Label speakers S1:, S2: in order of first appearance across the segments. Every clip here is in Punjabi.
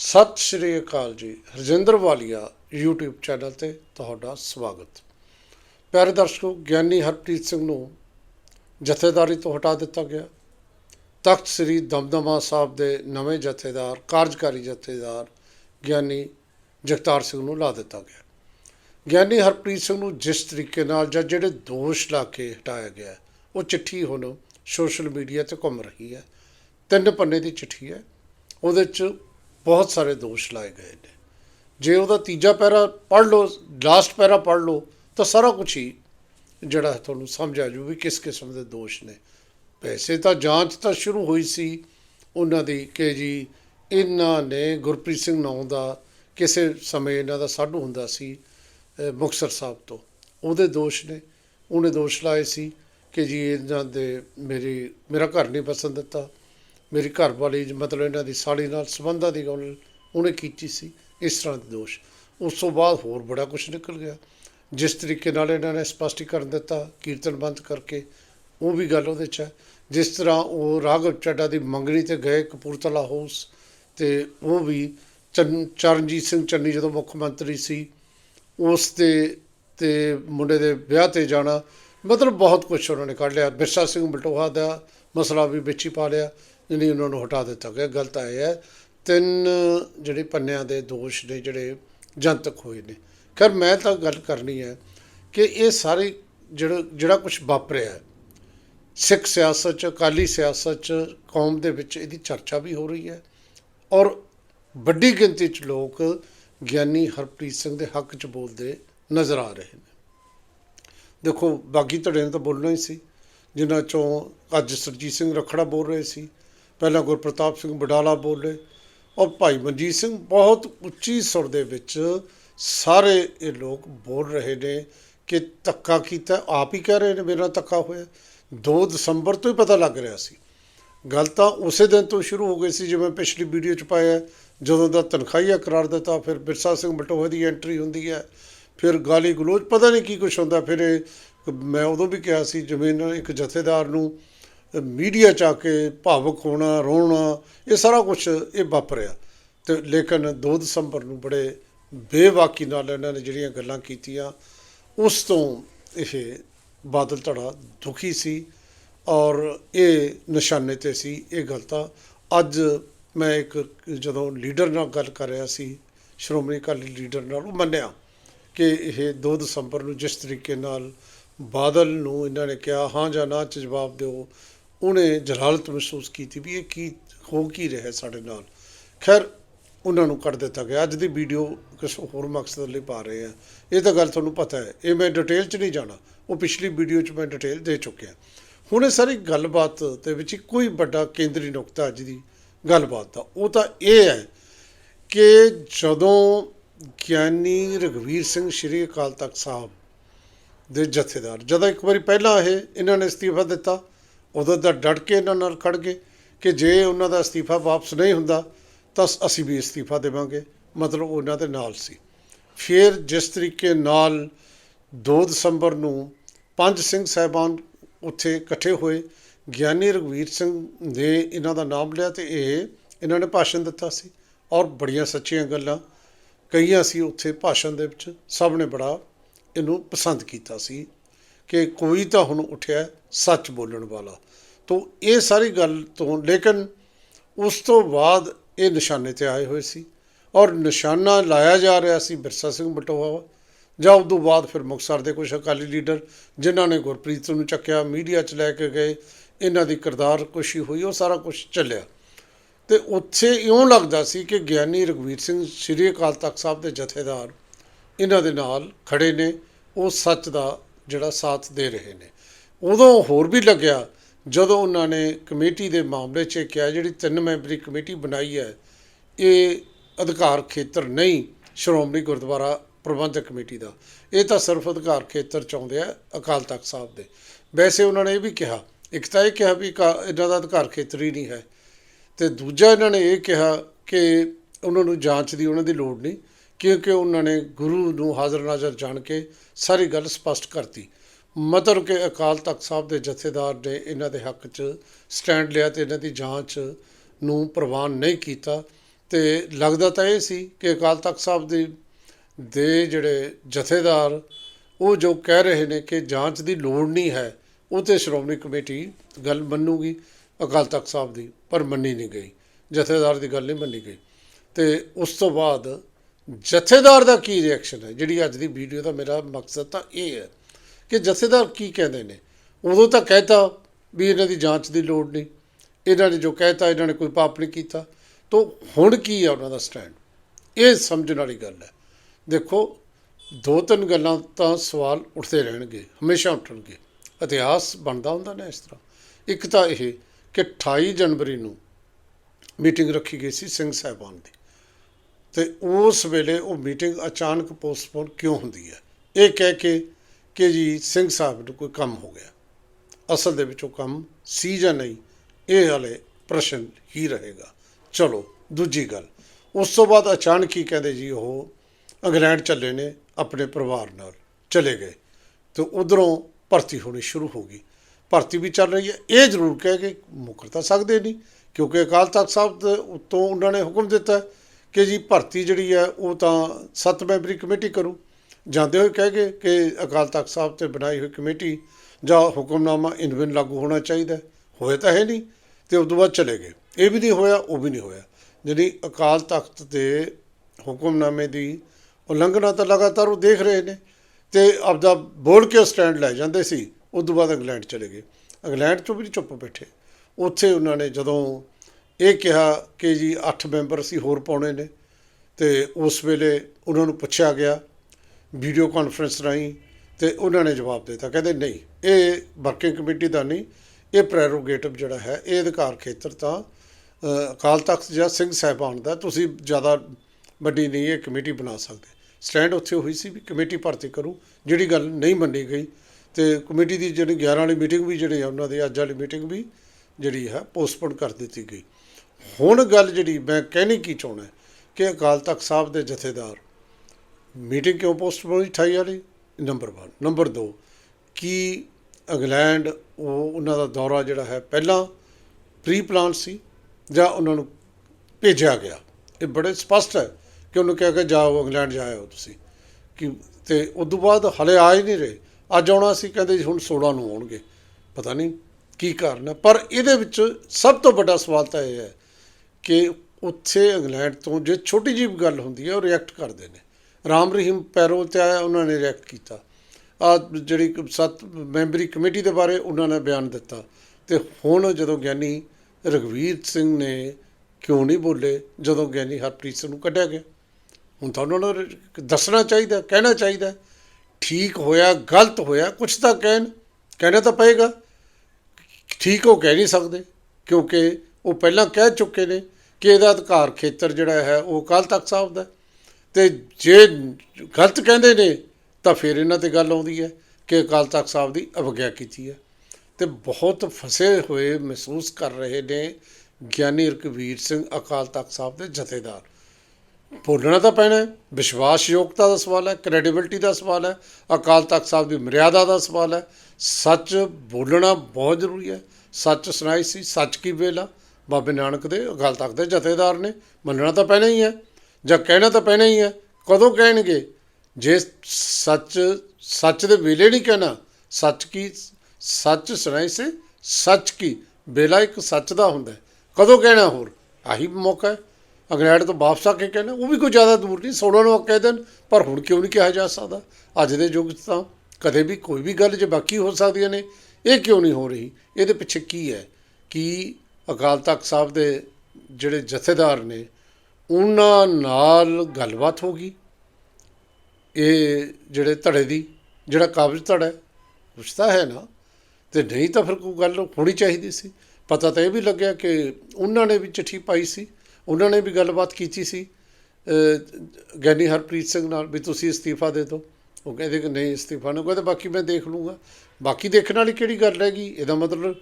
S1: ਸਤਿ ਸ਼੍ਰੀ ਅਕਾਲ ਜੀ। ਹਰਜਿੰਦਰ ਵਾਲੀਆ, YouTube ਚੈਨਲ ਤੇ ਤੁਹਾਡਾ ਸਵਾਗਤ। ਪਿਆਰੇ ਦਰਸ਼ਕੋ, ਗਿਆਨੀ ਹਰਪ੍ਰੀਤ ਸਿੰਘ ਨੂੰ ਜਥੇਦਾਰੀ ਤੋਂ ਹਟਾ ਦਿੱਤਾ ਗਿਆ। ਤਖਤ ਸ੍ਰੀ ਦਮਦਮਾ ਸਾਹਿਬ ਦੇ ਨਵੇਂ ਜਥੇਦਾਰ, ਕਾਰਜਕਾਰੀ ਜਥੇਦਾਰ ਗਿਆਨੀ ਜਗਤਾਰ ਸਿੰਘ ਨੂੰ ਲਾ ਦਿੱਤਾ ਗਿਆ। ਗਿਆਨੀ ਹਰਪ੍ਰੀਤ ਸਿੰਘ ਨੂੰ ਜਿਸ ਤਰੀਕੇ ਨਾਲ ਜਾਂ ਜਿਹੜੇ ਦੋਸ਼ ਲਾ ਕੇ ਹਟਾਇਆ ਗਿਆ, ਉਹ ਚਿੱਠੀ ਹੁਣ ਸੋਸ਼ਲ ਮੀਡੀਆ ਤੇ ਘੁੰਮ ਰਹੀ ਹੈ। ਤਿੰਨ ਪੰਨੇ ਦੀ ਚਿੱਠੀ ਹੈ। ਉਹਦੇ 'ਚ ਬਹੁਤ ਸਾਰੇ ਦੋਸ਼ ਲਾਏ ਗਏ ਨੇ। ਜੇ ਉਹਦਾ ਤੀਜਾ ਪੈਰਾ ਪੜ੍ਹ ਲਓ ਲਾਸਟ ਪੈਰਾ ਪੜ੍ਹ ਲਓ, ਤਾਂ ਸਾਰਾ ਕੁਝ ਹੀ ਜਿਹੜਾ ਤੁਹਾਨੂੰ ਸਮਝ ਆ ਜੂ ਵੀ ਕਿਸ ਕਿਸਮ ਦੇ ਦੋਸ਼ ਨੇ। ਪੈਸੇ ਤਾਂ ਜਾਂਚ ਤਾਂ ਸ਼ੁਰੂ ਹੋਈ ਸੀ ਉਹਨਾਂ ਦੀ ਕਿ ਜੀ ਇਹਨਾਂ ਨੇ ਗੁਰਪ੍ਰੀਤ ਸਿੰਘ ਨਾਂ ਦਾ ਕਿਸੇ ਸਮੇਂ ਇਹਨਾਂ ਦਾ ਸਾਧੂ ਹੁੰਦਾ ਸੀ, ਅਹ, ਮੁਕਤਸਰ ਸਾਹਿਬ ਤੋਂ। ਉਹਦੇ ਦੋਸ਼ ਨੇ। ਉਹਨੇ ਦੋਸ਼ ਲਾਏ ਸੀ ਕਿ ਜੀ ਇਹਨਾਂ ਦੇ ਮੇਰੀ, ਮੇਰਾ ਘਰ ਨਹੀਂ ਪਸੰਦ ਦਿੱਤਾ। ਮੇਰੀ ਘਰ ਵਾਲੀ ਮਤਲਬ ਇਹਨਾਂ ਦੀ ਸਾਲੀ ਨਾਲ ਸੰਬੰਧਾਂ ਦੀ ਗੱਲ ਉਹਨੇ ਕੀਤੀ ਸੀ, ਇਸ ਤਰ੍ਹਾਂ ਦੇ ਦੋਸ਼। ਉਸ ਤੋਂ ਬਾਅਦ ਹੋਰ ਬੜਾ ਕੁਝ ਨਿਕਲ ਗਿਆ। ਜਿਸ ਤਰੀਕੇ ਨਾਲ ਇਹਨਾਂ ਨੇ ਸਪਸ਼ਟੀਕਰਨ ਦਿੱਤਾ, ਕੀਰਤਨ ਬੰਦ ਕਰਕੇ, ਉਹ ਵੀ ਗੱਲ ਉਹਦੇ 'ਚ ਹੈ। ਜਿਸ ਤਰ੍ਹਾਂ ਉਹ ਰਾਘਵ ਚੱਡਾ ਦੀ ਮੰਗਣੀ ਤੇ ਗਏ ਕਪੂਰਥਲਾ ਹਾਊਸ ਤੇ ਉਹ ਵੀ ਚਰਨ- ਚਰਨਜੀਤ ਸਿੰਘ ਚੰਨੀ ਜਦੋਂ ਮੁੱਖ ਮੰਤਰੀ ਸੀ, ਉਸ ਦੇ ਤੇ ਮੁੰਡੇ ਦੇ ਵਿਆਹ ਤੇ ਜਾਣਾ, ਮਤਲਬ ਬਹੁਤ ਕੁਝ ਉਹਨਾਂ ਨੇ ਕੱਢ ਲਿਆ। ਬਿਰਸਾ ਸਿੰਘ ਬਲਟੋਹਾ ਦਾ ਮਸਲਾ ਵੀ ਵਿੱਚ ਹੀ ਪਾ ਲਿਆ। ਜਿਹੜੀ ਉਹਨਾਂ ਨੂੰ ਹਟਾ ਦਿੱਤਾ ਗਿਆ। ਗਲਤ ਇਹ ਹੈ ਤਿੰਨ ਜਿਹੜੇ ਪੰਨਿਆਂ ਦੇ ਦੋਸ਼ ਨੇ ਜਿਹੜੇ ਜਨਤਕ ਹੋਏ ਨੇ। ਖੈਰ ਮੈਂ ਤਾਂ ਗੱਲ ਕਰਨੀ ਹੈ ਕਿ ਇਹ ਸਾਰੇ ਜਿਹੜਾ ਜਿਹੜਾ ਕੁਝ ਵਾਪਰਿਆ ਹੈ, ਸਿੱਖ ਸਿਆਸਤ ਚ ਅਕਾਲੀ ਸਿਆਸਤ ਚ ਕੌਮ ਦੇ ਵਿੱਚ ਇਹਦੀ ਚਰਚਾ ਵੀ ਹੋ ਰਹੀ ਹੈ। ਔਰ ਵੱਡੀ ਗਿਣਤੀ ਚ ਲੋਕ ਗਿਆਨੀ ਹਰਪ੍ਰੀਤ ਸਿੰਘ ਦੇ ਹੱਕ ਚ ਬੋਲਦੇ ਨਜ਼ਰ ਆ ਰਹੇ ਨੇ। ਦੇਖੋ ਬਾਗੀ ਧੜੇ ਨੇ ਤਾਂ ਬੋਲਣਾ ਹੀ ਸੀ। ਜਿਨ੍ਹਾਂ ਚੋਂ ਅੱਜ ਸਰਜੀਤ ਸਿੰਘ ਰਖੜਾ ਬੋਲ ਰਹੇ ਸੀ। ਪਹਿਲਾਂ ਗੁਰਪ੍ਰਤਾਪ ਸਿੰਘ ਬਡਾਲਾ ਬੋਲੇ ਔਰ ਭਾਈ ਮਨਜੀਤ ਸਿੰਘ ਬਹੁਤ ਉੱਚੀ ਸੁਰ ਦੇ ਵਿੱਚ ਸਾਰੇ ਇਹ ਲੋਕ ਬੋਲ ਰਹੇ ਨੇ ਕਿ ਧੱਕਾ ਕੀਤਾ, ਆਪ ਹੀ ਕਹਿ ਰਹੇ ਨੇ ਮੇਰੇ ਨਾਲ ਧੱਕਾ ਹੋਇਆ। 2 ਦਸੰਬਰ ਤੋਂ ਹੀ ਪਤਾ ਲੱਗ ਰਿਹਾ ਸੀ। ਗੱਲ ਤਾਂ ਉਸੇ ਦਿਨ ਤੋਂ ਸ਼ੁਰੂ ਹੋ ਗਈ ਸੀ ਜਿਵੇਂ ਪਿਛਲੀ ਵੀਡੀਓ ਚ ਪਾਇਆ। ਜਦੋਂ ਦਾ ਤਨਖਾਹੀਆ ਕਰਾਰ ਦਿੱਤਾ, ਫਿਰ ਬਿਰਸਾ ਸਿੰਘ ਬਟੋਏ ਦੀ ਐਂਟਰੀ ਹੁੰਦੀ ਹੈ। ਫਿਰ ਗਾਲੀ ਗਲੋਚ ਪਤਾ ਨਹੀਂ ਕੀ ਕੁਝ ਹੁੰਦਾ। ਫਿਰ ਇਹ ਮੈਂ ਉਦੋਂ ਵੀ ਕਿਹਾ ਸੀ, ਜਿਵੇਂ ਨਾ ਇੱਕ ਜਥੇਦਾਰ ਨੂੰ ਮੀਡੀਆ ਚ ਆ ਕੇ ਭਾਵੁਕ ਹੋਣਾ, ਰੋਣਾ, ਇਹ ਸਾਰਾ ਕੁਝ ਇਹ ਵਾਪਰਿਆ। ਤੇ ਲੇਕਿਨ 2 ਦਸੰਬਰ ਨੂੰ ਬੜੇ ਬੇਵਾਕੀ ਨਾਲ ਇਹਨਾਂ ਨੇ ਜਿਹੜੀਆਂ ਗੱਲਾਂ ਕੀਤੀਆਂ, ਉਸ ਤੋਂ ਇਹ ਬਾਦਲ ਧੜਾ ਦੁਖੀ ਸੀ ਔਰ ਇਹ ਨਿਸ਼ਾਨੇ ਤੇ ਸੀ ਇਹ ਗੱਲ ਤਾਂ। ਅੱਜ ਮੈਂ ਇੱਕ ਜਦੋਂ ਲੀਡਰ ਨਾਲ ਗੱਲ ਕਰ ਰਿਹਾ ਸੀ, ਸ਼੍ਰੋਮਣੀ ਅਕਾਲੀ ਲੀਡਰ ਨਾਲ, ਉਹ ਮੰਨਿਆ ਕਿ ਇਹ 2 ਦਸੰਬਰ ਨੂੰ ਜਿਸ ਤਰੀਕੇ ਨਾਲ ਬਾਦਲ ਨੂੰ ਇਹਨਾਂ ਨੇ ਕਿਹਾ, ਹਾਂ ਜਾਂ ਨਾ ਚ ਜਵਾਬ ਦਿਓ। ਉਹਨੇ ਜਲਾਲਤ ਮਹਿਸੂਸ ਕੀਤੀ ਵੀ ਇਹ ਕੀ ਹੋ ਕੀ ਰਿਹਾ ਸਾਡੇ ਨਾਲ। ਖੈਰ, ਉਹਨਾਂ ਨੂੰ ਕੱਢ ਦਿੱਤਾ ਗਿਆ। ਅੱਜ ਦੀ ਵੀਡੀਓ ਕਿਸੇ ਹੋਰ ਮਕਸਦ ਲਈ ਪਾ ਰਹੇ ਆ, ਇਹ ਤਾਂ ਗੱਲ ਤੁਹਾਨੂੰ ਪਤਾ ਹੈ। ਇਹ ਮੈਂ ਡਿਟੇਲ 'ਚ ਨਹੀਂ ਜਾਣਾ। ਉਹ ਪਿਛਲੀ ਵੀਡੀਓ 'ਚ ਮੈਂ ਡਿਟੇਲ ਦੇ ਚੁੱਕਿਆ ਹੁਣ ਇਹ ਸਾਰੀ ਗੱਲਬਾਤ ਦੇ ਵਿੱਚ ਕੋਈ ਵੱਡਾ ਕੇਂਦਰੀ ਨੁਕਤਾ ਅੱਜ ਦੀ ਗੱਲਬਾਤ ਦਾ। ਉਹ ਤਾਂ ਇਹ ਹੈ ਕਿ ਜਦੋਂ ਗਿਆਨੀ ਰਘਵੀਰ ਸਿੰਘ ਸ਼੍ਰੀ ਅਕਾਲ ਤਖਤ ਸਾਹਿਬ ਦੇ ਜਥੇਦਾਰ, ਜਦੋਂ ਇੱਕ ਵਾਰੀ ਪਹਿਲਾਂ ਇਹ ਇਹਨਾਂ ਨੇ ਅਸਤੀਫਾ ਦਿੱਤਾ ਉਦੋਂ ਤਾਂ ਡਟ ਕੇ ਇਹਨਾਂ ਨਾਲ ਖੜ ਗਏ ਕਿ ਜੇ ਉਹਨਾਂ ਦਾ ਅਸਤੀਫਾ ਵਾਪਸ ਨਹੀਂ ਹੁੰਦਾ, ਤਾਂ ਅਸੀਂ ਵੀ ਅਸਤੀਫਾ ਦੇਵਾਂਗੇ। ਮਤਲਬ ਉਹਨਾਂ ਦੇ ਨਾਲ ਸੀ। ਫਿਰ ਜਿਸ ਤਰੀਕੇ ਨਾਲ 2 ਦਸੰਬਰ ਨੂੰ ਪੰਜ ਸਿੰਘ ਸਾਹਿਬਾਨ ਉੱਥੇ ਇਕੱਠੇ ਹੋਏ, ਗਿਆਨੀ ਰਘਵੀਰ ਸਿੰਘ ਨੇ ਇਹਨਾਂ ਦਾ ਨਾਮ ਲਿਆ ਤੇ ਇਹ ਇਹਨਾਂ ਨੇ ਭਾਸ਼ਣ ਦਿੱਤਾ ਸੀ ਔਰ ਬੜੀਆਂ ਸੱਚੀਆਂ ਗੱਲਾਂ ਕਹੀਆਂ ਸੀ ਉੱਥੇ ਭਾਸ਼ਣ ਦੇ ਵਿੱਚ। ਸਭ ਨੇ ਬੜਾ ਇਹਨੂੰ ਪਸੰਦ ਕੀਤਾ ਸੀ। ਕਿ ਕੋਈ ਤਾਂ ਹੁਣ ਉੱਠਿਆ ਸੱਚ ਬੋਲਣ ਵਾਲਾ। ਤੋਂ ਇਹ ਸਾਰੀ ਗੱਲ ਤੋਂ, ਲੇਕਿਨ ਉਸ ਤੋਂ ਬਾਅਦ ਇਹ ਨਿਸ਼ਾਨੇ ਤੇ ਆਏ ਹੋਏ ਸੀ ਔਰ ਨਿਸ਼ਾਨਾ ਲਾਇਆ ਜਾ ਰਿਹਾ ਸੀ ਬਿਰਸਾ ਸਿੰਘ ਬਟੋਆ ਜਾਂ ਉਸ ਤੋਂ ਬਾਅਦ ਫਿਰ ਮੁਕਤਸਰ ਦੇ ਕੁਝ ਅਕਾਲੀ ਲੀਡਰ ਜਿਨ੍ਹਾਂ ਨੇ ਗੁਰਪ੍ਰੀਤ ਨੂੰ ਚੱਕਿਆ, ਮੀਡੀਆ 'ਚ ਲੈ ਕੇ ਗਏ, ਇਹਨਾਂ ਦੀ ਕਿਰਦਾਰ ਕੁਸ਼ੀ ਹੋਈ, ਉਹ ਸਾਰਾ ਕੁਝ ਚੱਲਿਆ। ਤੇ ਉੱਥੇ ਇਉਂ ਲੱਗਦਾ ਸੀ ਕਿ ਗਿਆਨੀ ਰਘਵੀਰ ਸਿੰਘ ਸ੍ਰੀ ਅਕਾਲ ਤਖਤ ਸਾਹਿਬ ਦੇ ਜਥੇਦਾਰ ਇਹਨਾਂ ਦੇ ਨਾਲ ਖੜੇ ਨੇ। ਉਹ ਸੱਚ ਦਾ ਜਿਹੜਾ ਸਾਥ ਦੇ ਰਹੇ ਨੇ। ਉਦੋਂ ਹੋਰ ਵੀ ਲੱਗਿਆ ਜਦੋਂ ਉਹਨਾਂ ਨੇ ਕਮੇਟੀ ਦੇ ਮਾਮਲੇ 'ਚ ਕਿਹਾ, ਜਿਹੜੀ ਤਿੰਨ ਮੈਂਬਰੀ ਕਮੇਟੀ ਬਣਾਈ ਹੈ, ਇਹ ਅਧਿਕਾਰ ਖੇਤਰ ਨਹੀਂ, ਸ਼੍ਰੋਮਣੀ ਗੁਰਦੁਆਰਾ ਪ੍ਰਬੰਧਕ ਕਮੇਟੀ ਦਾ। ਇਹ ਤਾਂ ਸਿਰਫ ਅਧਿਕਾਰ ਖੇਤਰ ਚ ਆਉਂਦੇ ਆ, ਅਕਾਲ ਤਖਤ ਸਾਹਿਬ ਦੇ। ਵੈਸੇ ਉਹਨਾਂ ਨੇ ਇਹ ਵੀ ਕਿਹਾ, ਇੱਕ ਤਾਂ ਇਹ ਕਿਹਾ ਵੀ ਕਾ- ਇਹਨਾਂ ਦਾ ਅਧਿਕਾਰ ਖੇਤਰ ਹੀ ਨਹੀਂ ਹੈ। ਤੇ ਦੂਜਾ ਇਹਨਾਂ ਨੇ ਇਹ ਕਿਹਾ ਕਿ ਉਹਨਾਂ ਨੂੰ ਜਾਂਚ ਦੀ ਉਹਨਾਂ ਦੀ ਲੋੜ ਨਹੀਂ। ਕਿਉਂਕਿ ਉਹਨਾਂ ਨੇ ਗੁਰੂ ਨੂੰ ਹਾਜ਼ਰ ਨਾਜ਼ਰ ਜਾਣ ਕੇ ਸਾਰੀ ਗੱਲ ਸਪਸ਼ਟ ਕਰਤੀ। ਮਤਲਬ ਕਿ ਅਕਾਲ ਤਖਤ ਸਾਹਿਬ ਦੇ ਜਥੇਦਾਰ ਨੇ ਇਹਨਾਂ ਦੇ ਹੱਕ 'ਚ ਸਟੈਂਡ ਲਿਆ ਤੇ ਇਹਨਾਂ ਦੀ ਜਾਂਚ ਨੂੰ ਪ੍ਰਵਾਨ ਨਹੀਂ ਕੀਤਾ। ਤੇ ਲੱਗਦਾ ਤਾਂ ਇਹ ਸੀ ਕਿ ਅਕਾਲ ਤਖਤ ਸਾਹਿਬ ਦੇ ਦੇ ਜਿਹੜੇ ਜਥੇਦਾਰ, ਉਹ ਜੋ ਕਹਿ ਰਹੇ ਨੇ ਕਿ ਜਾਂਚ ਦੀ ਲੋੜ ਨਹੀਂ ਹੈ, ਉਹ ਤੇ ਸ਼੍ਰੋਮਣੀ ਕਮੇਟੀ ਗੱਲ ਮੰਨੂਗੀ। ਅਕਾਲ ਤਖਤ ਸਾਹਿਬ ਦੀ ਪਰ ਮੰਨੀ ਨਹੀਂ ਗਈ। ਜਥੇਦਾਰ ਦੀ ਗੱਲ ਨਹੀਂ ਮੰਨੀ ਗਈ। ਤੇ ਉਸ ਤੋਂ ਬਾਅਦ ਜਥੇਦਾਰ ਦਾ ਕੀ ਰਿਐਕਸ਼ਨ ਹੈ? ਜਿਹੜੀ ਅੱਜ ਦੀ ਵੀਡੀਓ ਦਾ ਮੇਰਾ ਮਕਸਦ ਤਾਂ ਇਹ ਹੈ ਕਿ ਜਥੇਦਾਰ ਕੀ ਕਹਿੰਦੇ ਨੇ? ਉਦੋਂ ਤਾਂ ਕਹਿਤਾ ਵੀ ਇਹਨਾਂ ਦੀ ਜਾਂਚ ਦੀ ਲੋੜ ਨਹੀਂ। ਇਹਨਾਂ ਨੇ ਜੋ ਕਹਿਤਾ, ਇਹਨਾਂ ਨੇ ਕੋਈ ਪਾਪ ਨਹੀਂ ਕੀਤਾ। ਤਾਂ ਹੁਣ ਕੀ ਹੈ ਉਹਨਾਂ ਦਾ ਸਟੈਂਡ ਇਹ ਸਮਝਣ ਵਾਲੀ ਗੱਲ ਹੈ। ਦੇਖੋ, ਦੋ ਤਿੰਨ ਗੱਲਾਂ ਤਾਂ ਸਵਾਲ ਉੱਠਦੇ ਰਹਿਣਗੇ, ਹਮੇਸ਼ਾ ਉੱਠਣਗੇ। ਇਤਿਹਾਸ ਬਣਦਾ ਹੁੰਦਾ ਨਾ ਇਸ ਤਰ੍ਹਾਂ। ਇੱਕ ਤਾਂ ਇਹ ਕਿ 28 ਜਨਵਰੀ ਨੂੰ ਮੀਟਿੰਗ ਰੱਖੀ ਗਈ ਸੀ ਸਿੰਘ ਸਾਹਿਬਾਨ ਦੀ। ਤੇ ਉਸ ਵੇਲੇ ਉਹ ਮੀਟਿੰਗ ਅਚਾਨਕ ਪੋਸਟਪੋਨ ਕਿਉਂ ਹੁੰਦੀ ਹੈ? ਇਹ ਕਹਿ ਕੇ ਕਿ ਜੀ, ਸਿੰਘ ਸਾਹਿਬ ਨੂੰ ਕੋਈ ਕੰਮ ਹੋ ਗਿਆ। ਅਸਲ ਦੇ ਵਿੱਚ ਉਹ ਕੰਮ ਸੀ ਜਾਂ ਨਹੀਂ, ਇਹ ਹਲੇ ਪ੍ਰਸ਼ਨ ਹੀ ਰਹੇਗਾ। ਚਲੋ, ਦੂਜੀ ਗੱਲ। ਉਸ ਤੋਂ ਬਾਅਦ ਅਚਾਨਕ ਹੀ ਕਹਿੰਦੇ ਜੀ, ਉਹ ਇੰਗਲੈਂਡ ਚੱਲੇ ਨੇ, ਆਪਣੇ ਪਰਿਵਾਰ ਨਾਲ ਚਲੇ ਗਏ। ਤੇ ਉਧਰੋਂ ਭਰਤੀ ਹੋਣੀ ਸ਼ੁਰੂ ਹੋ ਗਈ। ਭਰਤੀ ਵੀ ਚੱਲ ਰਹੀ ਹੈ। ਇਹ ਜ਼ਰੂਰ ਕਹਿ ਕੇ ਮੁਕਰ ਤਾਂ ਸਕਦੇ ਨਹੀਂ, ਕਿਉਂਕਿ ਅਕਾਲ ਤਖਤ ਸਾਹਿਬ ਦੇ ਉੱਤੋਂ ਉਹਨਾਂ ਨੇ ਹੁਕਮ ਦਿੱਤਾ ਕਿ ਜੀ ਭਰਤੀ ਜਿਹੜੀ ਹੈ ਉਹ ਤਾਂ ਸੱਤ ਮੈਂਬਰੀ ਕਮੇਟੀ ਕਰੂ। ਜਾਂਦੇ ਹੋਏ ਕਹਿ ਗਏ ਕਿ ਅਕਾਲ ਤਖਤ ਸਾਹਿਬ ਤੇ ਬਣਾਈ ਹੋਈ ਕਮੇਟੀ ਜਾਂ ਹੁਕਮਨਾਮਾ ਇਨਵਿਨ ਲਾਗੂ ਹੋਣਾ ਚਾਹੀਦਾ ਹੋਇਆ ਤਾਂ ਹੈ ਨਹੀਂ ਤੇ ਉਸ ਤੋਂ ਬਾਅਦ ਚਲੇ ਗਏ। ਇਹ ਵੀ ਨਹੀਂ ਹੋਇਆ, ਉਹ ਵੀ ਨਹੀਂ ਹੋਇਆ। ਜਿਹੜੀ ਅਕਾਲ ਤਖਤ ਦੇ ਹੁਕਮਨਾਮੇ ਦੀ ਉਲੰਘਣਾ ਤਾਂ ਲਗਾਤਾਰ ਉਹ ਦੇਖ ਰਹੇ ਨੇ ਤੇ ਆਪਦਾ ਬੋਲ ਕੇ ਸਟੈਂਡ ਲੈ ਜਾਂਦੇ ਸੀ। ਉਸ ਤੋਂ ਬਾਅਦ ਇੰਗਲੈਂਡ ਚਲੇ ਗਏ। ਇੰਗਲੈਂਡ ਚੋਂ ਵੀ ਨਹੀਂ ਚੁੱਪ ਬੈਠੇ। ਉੱਥੇ ਉਹਨਾਂ ਨੇ ਜਦੋਂ ਇਹ ਕਿਹਾ ਕਿ ਜੀ 8 ਮੈਂਬਰ ਅਸੀਂ ਹੋਰ ਪਾਉਣੇ ਨੇ। ਤੇ ਉਸ ਵੇਲੇ ਉਹਨਾਂ ਨੂੰ ਪੁੱਛਿਆ ਗਿਆ ਵੀਡੀਓ ਕਾਨਫਰੰਸ ਰਾਹੀਂ ਤੇ ਉਹਨਾਂ ਨੇ ਜਵਾਬ ਦਿੱਤਾ। ਕਹਿੰਦੇ ਨਹੀਂ, ਇਹ ਵਰਕਿੰਗ ਕਮੇਟੀ ਦਾ ਨਹੀਂ, ਇਹ ਪ੍ਰੈਰੋਗੇਟਿਵ ਜਿਹੜਾ ਹੈ, ਇਹ ਅਧਿਕਾਰ ਖੇਤਰ ਤਾਂ ਅਕਾਲ ਤਖਤ ਜਾਂ ਸਿੰਘ ਸਾਹਿਬਾਨ ਦਾ, ਤੁਸੀਂ ਜ਼ਿਆਦਾ ਵੱਡੀ ਨਹੀਂ ਇਹ ਕਮੇਟੀ ਬਣਾ ਸਕਦੇ। ਸਟੈਂਡ ਉੱਥੇ ਹੋਈ ਸੀ ਵੀ ਕਮੇਟੀ ਭਰਤੀ ਕਰੂ, ਜਿਹੜੀ ਗੱਲ ਨਹੀਂ ਮੰਨੀ ਗਈ। ਤੇ ਕਮੇਟੀ ਦੀ ਜਿਹੜੀ 11 ਵਾਲੀ ਮੀਟਿੰਗ ਵੀ ਜਿਹੜੀ ਆ, ਉਹਨਾਂ ਦੀ ਅੱਜ ਵਾਲੀ ਮੀਟਿੰਗ ਵੀ ਜਿਹੜੀ ਹੈ, ਪੋਸਟਪੋਨ ਕਰ ਦਿੱਤੀ ਗਈ। ਹੁਣ ਗੱਲ ਜਿਹੜੀ ਮੈਂ ਕਹਿਣੀ ਕੀ ਚਾਹੁੰਦਾ ਕਿ ਅਕਾਲ ਤਖਤ ਸਾਹਿਬ ਦੇ ਜਥੇਦਾਰ ਮੀਟਿੰਗ ਕਿਉਂ ਪੋਸਟਪੋਨ ਹੋਈ 28 ਵਾਲੀ? ਨੰਬਰ 1 ਨੰਬਰ 2 ਕੀ ਇੰਗਲੈਂਡ ਉਹ ਉਹਨਾਂ ਦਾ ਦੌਰਾ ਜਿਹੜਾ ਹੈ ਪਹਿਲਾਂ ਪ੍ਰੀ ਪਲਾਨ ਸੀ ਜਾਂ ਉਹਨਾਂ ਨੂੰ ਭੇਜਿਆ ਗਿਆ? ਇਹ ਬੜੇ ਸਪਸ਼ਟ ਹੈ ਕਿ ਉਹਨੂੰ ਕਿਹਾ ਕਿ ਜਾਓ ਇੰਗਲੈਂਡ ਜਾਇਓ ਤੁਸੀਂ। ਕਿ ਤੇ ਉਸ ਤੋਂ ਬਾਅਦ ਹਲੇ ਆ ਹੀ ਨਹੀਂ ਰਹੇ। ਅੱਜ ਆਉਣਾ ਸੀ, ਕਹਿੰਦੇ ਜੀ ਹੁਣ 16 ਨੂੰ ਆਉਣਗੇ। ਪਤਾ ਨਹੀਂ ਕੀ ਕਾਰਨ ਹੈ, ਪਰ ਇਹਦੇ ਵਿੱਚ ਸਭ ਤੋਂ ਵੱਡਾ ਸਵਾਲ ਤਾਂ ਇਹ ਹੈ ਕਿ ਉੱਥੇ ਇੰਗਲੈਂਡ ਤੋਂ ਜੇ ਛੋਟੀ ਜਿਹੀ ਗੱਲ ਹੁੰਦੀ ਹੈ, ਉਹ ਰਿਐਕਟ ਕਰਦੇ ਨੇ। ਰਾਮ ਰਹੀਮ ਪੈਰੋ ਤੇ ਆਇਆ, ਉਹਨਾਂ ਨੇ ਰਿਐਕਟ ਕੀਤਾ। ਆ ਜਿਹੜੀ ਕ- ਸੱਤ ਮੈਂਬਰੀ ਕਮੇਟੀ ਦੇ ਬਾਰੇ ਉਹਨਾਂ ਨੇ ਬਿਆਨ ਦਿੱਤਾ। ਤੇ ਹੁਣ ਜਦੋਂ ਗਿਆਨੀ ਰਗਵੀਰ ਸਿੰਘ ਨੇ ਕਿਉਂ ਨਹੀਂ ਬੋਲੇ, ਜਦੋਂ ਗਿਆਨੀ ਹਰਪ੍ਰੀਤ ਸਿੰਘ ਨੂੰ ਕੱਢਿਆ ਗਿਆ, ਹੁਣ ਤਾਂ ਉਹਨਾਂ ਨੂੰ ਦੱਸਣਾ ਚਾਹੀਦਾ, ਕਹਿਣਾ ਚਾਹੀਦਾ, ਠੀਕ ਹੋਇਆ, ਗਲਤ ਹੋਇਆ, ਕੁਛ ਤਾਂ ਕਹਿਣ, ਕਹਿਣਾ ਤਾਂ ਪਏਗਾ। ਠੀਕ ਉਹ ਕਹਿ ਨਹੀਂ ਸਕਦੇ, ਕਿਉਂਕਿ ਉਹ ਪਹਿਲਾਂ ਕਹਿ ਚੁੱਕੇ ਨੇ ਕਿ ਇਹਦਾ ਅਧਿਕਾਰ ਖੇਤਰ ਜਿਹੜਾ ਹੈ ਉਹ ਅਕਾਲ ਤਖਤ ਸਾਹਿਬ ਦਾ ਹੈ। ਤੇ ਜੇ ਗਲਤ ਕਹਿੰਦੇ ਨੇ, ਤਾਂ ਫਿਰ ਇਹਨਾਂ ਤੇ ਗੱਲ ਆਉਂਦੀ ਹੈ ਕਿ ਅਕਾਲ ਤਖਤ ਸਾਹਿਬ ਦੀ ਅਵਗਿਆ ਕੀਤੀ ਹੈ। ਤੇ ਬਹੁਤ ਫਸੇ ਹੋਏ ਮਹਿਸੂਸ ਕਰ ਰਹੇ ਨੇ ਗਿਆਨੀ ਰਕਵੀਰ ਸਿੰਘ ਅਕਾਲ ਤਖਤ ਸਾਹਿਬ ਦੇ ਜਥੇਦਾਰ। ਬੋਲਣਾ ਤਾਂ ਪੈਣਾ ਹੈ, ਵਿਸ਼ਵਾਸਯੋਗਤਾ ਦਾ ਸਵਾਲ ਹੈ ਕ੍ਰੈਡੀਬਿਲਟੀ ਦਾ ਸਵਾਲ ਹੈ, ਅਕਾਲ ਤਖਤ ਸਾਹਿਬ ਦੀ ਮਰਿਆਦਾ ਦਾ ਸਵਾਲ ਹੈ। ਸੱਚ ਬੋਲਣਾ ਬਹੁਤ ਜ਼ਰੂਰੀ ਹੈ, ਸੱਚ ਸੁਣਾਈ ਸੀ, ਸੱਚ ਕੀ ਵੇਲਾ। ਬਾਬੇ ਨਾਨਕ ਦੇ ਅਕਾਲ ਤਖਤ ਦੇ ਜਥੇਦਾਰ ਨੇ। ਮੰਨਣਾ ਤਾਂ ਪੈਣਾ ਹੀ ਹੈ। ਜਾਂ ਕਹਿਣਾ ਤਾਂ ਪੈਣਾ ਹੀ ਹੈ। ਕਦੋਂ ਕਹਿਣਗੇ? ਜੇ ਸੱਚ ਸੱਚ ਦੇ ਵੇਲੇ ਨਹੀਂ ਕਹਿਣਾ। ਸੱਚ ਕੀ, ਸੱਚ ਸੁਣਾਈ ਸੀ? ਸੱਚ ਕੀ? ਵੇਲਾ ਇੱਕ ਸੱਚ ਦਾ ਹੁੰਦਾ ਕਦੋਂ ਕਹਿਣਾ ਹੋਰ? ਆਹੀ ਮੌਕਾ ਹੈ। ਇੰਗਲੈਂਡ ਤੋਂ ਵਾਪਸ ਆ ਕੇ ਕਹਿਣਾ, ਉਹ ਵੀ ਕੋਈ ਜ਼ਿਆਦਾ ਦੂਰ ਨਹੀਂ। 16 ਨੂੰ ਕਹਿ ਦੇਣ, ਪਰ ਹੁਣ ਕਿਉਂ ਨਹੀਂ ਕਿਹਾ ਜਾ ਸਕਦਾ? ਅੱਜ ਦੇ ਯੁੱਗ 'ਚ ਤਾਂ ਕਦੇ ਵੀ ਕੋਈ ਵੀ ਗੱਲ ਜੇ ਬਾਕੀ ਹੋ ਸਕਦੀਆਂ ਨੇ, ਇਹ ਕਿਉਂ ਨਹੀਂ ਹੋ ਰਹੀ? ਇਹਦੇ ਪਿੱਛੇ ਕੀ ਹੈ? ਕਿ ਅਕਾਲ ਤਖਤ ਸਾਹਿਬ ਦੇ ਜਿਹੜੇ ਜਥੇਦਾਰ ਨੇ, ਉਹਨਾਂ ਨਾਲ ਗੱਲਬਾਤ ਹੋ ਗਈ। ਇਹ ਜਿਹੜੇ ਧੜੇ ਦੀ, ਜਿਹੜਾ ਕਾਬਜ਼ ਧੜਾ ਹੈ ਕੁਛ ਤਾਂ ਹੈ ਨਾ, ਤੇ ਨਹੀਂ ਤਾਂ ਫਿਰ ਕੋਈ ਗੱਲ ਹੋਣੀ ਚਾਹੀਦੀ ਸੀ। ਪਤਾ ਤਾਂ ਇਹ ਵੀ ਲੱਗਿਆ ਕਿ ਉਹਨਾਂ ਨੇ ਵੀ ਚਿੱਠੀ ਪਾਈ ਸੀ, ਉਹਨਾਂ ਨੇ ਵੀ ਗੱਲਬਾਤ ਕੀਤੀ ਸੀ। ਗਿਆਨੀ ਹਰਪ੍ਰੀਤ ਸਿੰਘ ਨਾਲ ਵੀ ਤੁਸੀਂ ਅਸਤੀਫਾ ਦੇ ਦਿਓ। ਉਹ ਕਹਿੰਦੇ ਕਿ ਨਹੀਂ, ਅਸਤੀਫਾ ਨਹੀਂ ਕਹਿੰਦੇ ਬਾਕੀ ਮੈਂ ਦੇਖ ਲੂੰਗਾ। ਬਾਕੀ ਦੇਖਣ ਵਾਲੀ ਕਿਹੜੀ ਗੱਲ ਹੈਗੀ? ਇਹਦਾ ਮਤਲਬ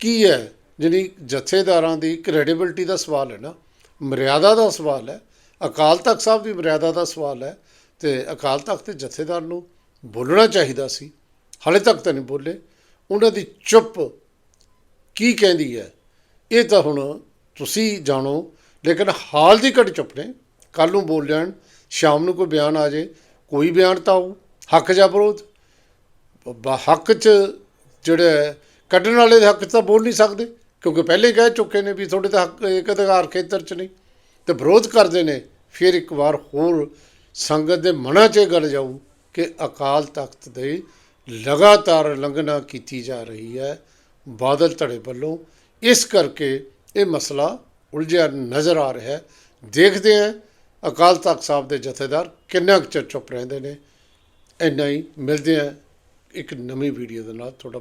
S1: ਕੀ ਹੈ? ਜਿਹੜੀ ਜਥੇਦਾਰਾਂ ਦੀ ਕ੍ਰੈਡੀਬਿਲਟੀ ਦਾ ਸਵਾਲ ਹੈ ਨਾ ਮਰਿਆਦਾ ਦਾ ਸਵਾਲ ਹੈ ਅਕਾਲ ਤਖਤ ਸਾਹਿਬ ਦੀ ਮਰਿਆਦਾ ਦਾ ਸਵਾਲ ਹੈ ਤੇ ਅਕਾਲ ਤਖਤ ਦੇ ਜਥੇਦਾਰ ਨੂੰ ਬੋਲਣਾ ਚਾਹੀਦਾ ਸੀ। ਹਾਲੇ ਤੱਕ ਤਾਂ ਨਹੀਂ ਬੋਲੇ। ਉਹਨਾਂ ਦੀ ਚੁੱਪ ਕੀ ਕਹਿੰਦੀ ਹੈ? ਇਹ ਤਾਂ ਹੁਣ ਤੁਸੀਂ ਜਾਣੋ ਲੇਕਿਨ ਹਾਲ ਦੀ ਘੜੀ ਚੁੱਪ ਨੇ। ਕੱਲ ਨੂੰ ਬੋਲ ਜਾਣ ਸ਼ਾਮ ਨੂੰ ਕੋਈ ਬਿਆਨ ਆ ਜੇ ਕੋਈ ਬਿਆਨ ਤਾਂ ਆਊ। ਹੱਕ ਜਾਂ ਵਿਰੋਧ? ਹੱਕ 'ਚ ਜਿਹੜੇ ਹੈ, ਕੱਢਣ ਵਾਲੇ ਦੇ ਹੱਕ 'ਚ ਤਾਂ ਬੋਲ ਨਹੀਂ ਸਕਦੇ। ਕਿਉਂਕਿ ਪਹਿਲੇ ਕਹਿ ਚੁੱਕੇ ਨੇ ਵੀ ਤੁਹਾਡੇ ਤਾਂ ਹੱਕ ਇੱਕ ਅਧਿਕਾਰ ਖੇਤਰ 'ਚ ਨਹੀਂ। ਤੇ ਵਿਰੋਧ ਕਰਦੇ ਨੇ, ਫਿਰ ਇੱਕ ਵਾਰ ਹੋਰ ਸੰਗਤ ਦੇ ਮਨਾਂ 'ਚ ਇਹ ਗੱਲ ਜਾਊ ਕਿ ਅਕਾਲ ਤਖਤ ਦੇ ਲਗਾਤਾਰ ਲੰਘਣਾ ਕੀਤੀ ਜਾ ਰਹੀ ਹੈ ਬਾਦਲ ਧੜੇ ਵੱਲੋਂ। ਇਸ ਕਰਕੇ ਇਹ ਮਸਲਾ ਉਲਝਿਆ ਨਜ਼ਰ ਆ ਰਿਹਾ ਹੈ। ਦੇਖਦੇ ਹਾਂ ਅਕਾਲ ਤਖਤ ਸਾਹਿਬ ਦੇ ਜਥੇਦਾਰ ਕਿੰਨਾ ਕੁ ਚੁੱਪ ਰਹਿੰਦੇ ਨੇ। ਇੰਨਾ ਹੀ। ਮਿਲਦੇ ਹਾਂ ਇੱਕ ਨਵੀਂ ਵੀਡੀਓ ਦੇ ਨਾਲ। ਤੁਹਾਡਾ